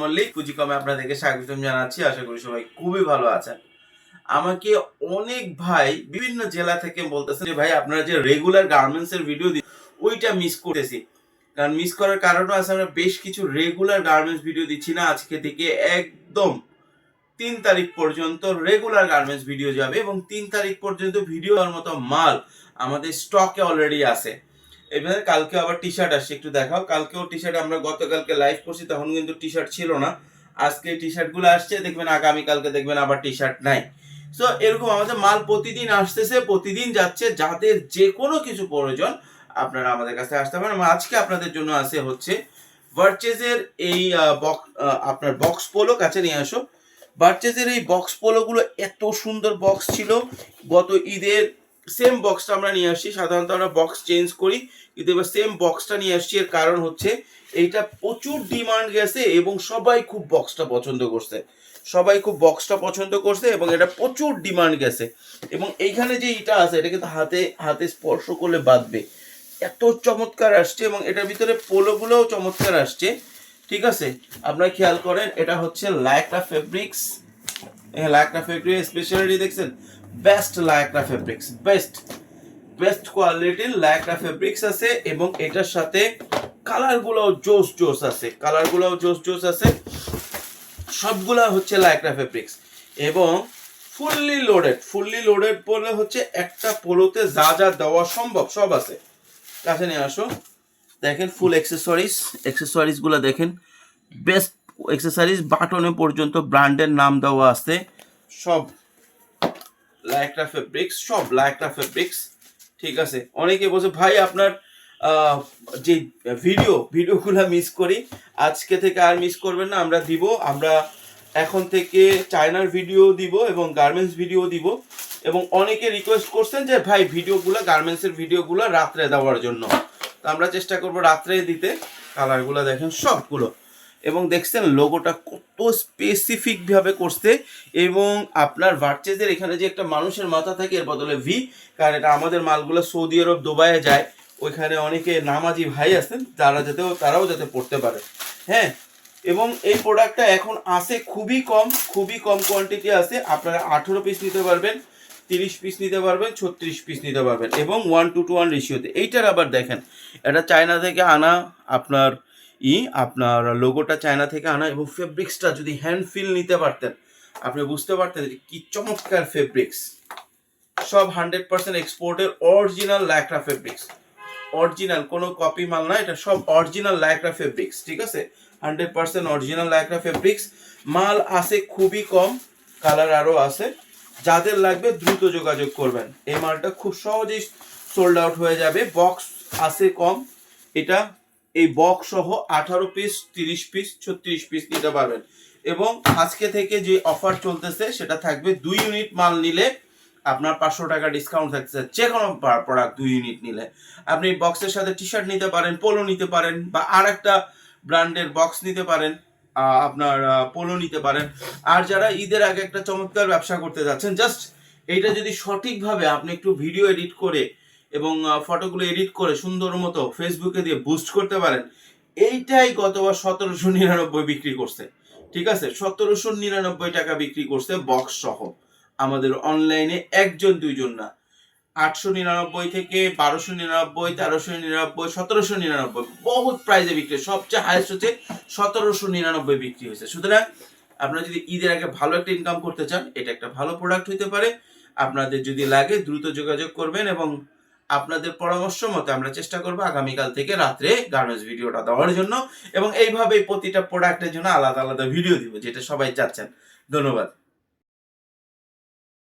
মল্লিক, পুঁজিকমে আপনাদেরকে স্বাগতম জানাচ্ছি। আশা করি সবাই খুবই ভালো আছেন। আমাকে অনেক ভাই বিভিন্ন জেলা থেকে বলতেছেন যে, ভাই, আপনারা যে রেগুলার গার্মেন্টস এর ভিডিও দিন ওইটা মিস করতেছি। কারণ মিস করার কারণও আছে, আমরা বেশ কিছু রেগুলার গার্মেন্টস ভিডিও দিচ্ছি না। আজকে থেকে একদম তিন তারিখ পর্যন্ত রেগুলার গার্মেন্টস ভিডিও যাবে এবং তিন তারিখ পর্যন্ত ভিডিও হওয়ার মতো মাল আমাদের স্টকে অলরেডি আছে। এবারে কালকে আবার টি শার্ট আসছে, একটু দেখাও। কালকেও টি শার্ট আমরা গতকালকে লাইভ করছি, তখন কিন্তু টি শার্ট ছিল না। আজকে টি শার্টগুলো আসছে, দেখবেন আগামী কালকে দেখবেন আবার টি শার্ট নাই। সো এরকম আমাদের মাল প্রতিদিন আসতেছে, প্রতিদিন যাচ্ছে, যাদের যে কোনো কিছু প্রয়োজন, আপনারা আমাদের কাছে আসতে পারেন। এবং আজকে আপনাদের জন্য আছে হচ্ছে ভার্চেজের এই বক্স আপনার বক্স পোলো কাছে নিয়ে আসো। ভার্চেজের এই বক্স পোলোগুলো এত সুন্দর বক্স ছিল। গত ঈদের সেম বক্সটা আমরা নিয়ে আসছি। সাধারণত আমরা বক্স চেঞ্জ করি, কিন্তু এবার সেম বক্সটা নিয়ে আসছি এর কারণ হচ্ছে, এইটা প্রচুর ডিমান্ড গেছে এবং সবাই খুব বক্সটা পছন্দ করছে। সবাই খুব বক্সটা পছন্দ করছে এবং এটা প্রচুর ডিমান্ড গেছে। এবং এইখানে যে এটা আছে, এটা কিন্তু হাতে হাতে স্পর্শ করলে বাঁধবে। এত চমৎকার আসছে এবং এটার ভিতরে পোলোগুলোও চমৎকার আসছে। ঠিক আছে? আপনারা খেয়াল করেন, এটা হচ্ছে লাইকটা ফেব্রিক্স লাইকটা ফেব্রিক স্পেশালিটি দেখছেন? বেস্ট লাইকটা ফেব্রিক্স বেস্ট বেস্ট কোয়ালিটির লাইকটা ফেব্রিক্স আছে এবং এটার সাথে কালারগুলোও জোস জোস আছে কালারগুলোও জোস জোস আছে। সবগুলা হচ্ছে লাইকরা ফেব্রিক্স এবং ফুললি লোডেড ফুললি লোডেড বলে হচ্ছে একটা পোলোতে যা যা দেওয়া সম্ভব সব আছে। কাছে নিয়ে আসো। দেখেন ফুল অ্যাক্সেসরিজ অ্যাক্সেসরিজগুলো দেখেন। বেস্ট অ্যাক্সেসরিজ বাটনে পর্যন্ত ব্র্যান্ডের নাম দেওয়া আছে। সব লাইকরা ফেব্রিক্স সব লাইকরা ফেব্রিক্স ঠিক আছে? অনেকে বলছে, ভাই, আপনার যে ভিডিও ভিডিওগুলো মিস করি, আজকে থেকে আর মিস করবেন না, আমরা দিব, আমরা এখন থেকে চায়নার ভিডিও দিব এবং গার্মেন্টস ভিডিও দিব। এবং অনেকে রিকোয়েস্ট করছেন যে, ভাই ভিডিওগুলো গার্মেন্টসের ভিডিওগুলো রাত্রে দেওয়ার জন্য। তো আমরা চেষ্টা করব রাত্রে দিতে কালারগুলো দেখেন, সবগুলো। এবং দেখছেন লোগোটা কত স্পেসিফিক ভাবে করছে এবং আপনার ভার্চেজের এখানে যে একটা মানুষের মাথা থাকে, এর বদলে ভি কারণ এটা আমাদের মালগুলো সৌদি আরব দুবাইয়ে যায়, ওইখানে অনেকে নামাজি ভাই আছেন, তারা যাতে তারাও যাতে পড়তে পারে। হ্যাঁ? এবং এই প্রোডাক্টটা এখন আছে খুবই কম খুবই কম কোয়ান্টিটি আছে, আপনারা আঠেরো পিস নিতে পারবেন, তিরিশ পিস নিতে পারবেন, ছত্রিশ পিস নিতে পারবেন, এবং ওয়ান টু টু ওয়ান রেশিওতে এইটার আবার দেখেন, এটা চায়না থেকে আনা আপনার ই আপনার লোগোটা চায়না থেকে আনা এবং ফেব্রিক্সটা যদি হ্যান্ড ফিল নিতে পারতেন, আপনি বুঝতে পারতেন যে কি চমৎকার ফেব্রিক্স সব হান্ড্রেড পার্সেন্ট এক্সপোর্টের অরিজিনাল ল্যাকরা ফেব্রিক্স অরিজিনাল কোনো কপি মাল না, এটা সব অরিজিনাল ল্যাকরা ফেব্রিক্স ঠিক আছে? Hundred percent original lycra fabrics মাল আছে খুবই কম কালার আরও আছে। যাদের লাগবে দ্রুত যোগাযোগ করবেন। এই মালটা খুব সহজেই সোল্ড আউট হয়ে যাবে। বক্স আছে কম, এটা এই বক্স সহ আঠারো পিস তিরিশ পিস ছত্রিশ পিস নিতে পারবেন। এবং আজকে থেকে যে অফার চলতেছে, সেটা থাকবে দুই ইউনিট মাল নিলে আপনার পাঁচশো টাকা ডিসকাউন্ট থাকতেছে। যে কোনো প্রোডাক্ট দুই ইউনিট নিলে। আপনি বক্সের সাথে টি শার্ট নিতে পারেন পোলো নিতে পারেন, বা আর একটা ব্র্যান্ডের বক্স নিতে পারেন আপনার পোলো নিতে পারেন। আর যারা ঈদের আগে একটা চমৎকার ব্যবসা করতে যাচ্ছেন জাস্ট এইটা যদি সঠিকভাবে আপনি একটু ভিডিও এডিট করে এবং ফটোগুলো এডিট করে সুন্দর মতো ফেসবুকে দিয়ে বুস্ট করতে পারেন। এইটাই গতবার সতেরোশো নিরানব্বই বিক্রি করছে। ঠিক আছে? সতেরোশো নিরানব্বই টাকা বিক্রি করছে বক্স সহ। আমাদের অনলাইনে একজন, দুইজন না। আটশো নিরানব্বই থেকে বারোশো নিরানব্বই, তেরোশো নিরানব্বই, সতেরোশো নিরানব্বই বহুত প্রাইজে বিক্রি। সবচেয়ে হাইস্ট হচ্ছে সতেরোশো নিরানব্বই বিক্রি হয়েছে। সুতরাং আপনারা যদি ঈদের আগে ভালো একটা ইনকাম করতে চান, এটা একটা ভালো প্রোডাক্ট হতে পারে। আপনাদের যদি লাগে দ্রুত যোগাযোগ করবেন এবং আপনাদের পরামর্শ মতো আমরা চেষ্টা করব আগামীকাল থেকে রাত্রে গার্মেন্টস ভিডিওটা দেওয়ার জন্য এবং এইভাবেই প্রতিটা প্রোডাক্টের জন্য আলাদা আলাদা ভিডিও দিব, যেটা সবাই চাচ্ছেন। ধন্যবাদ।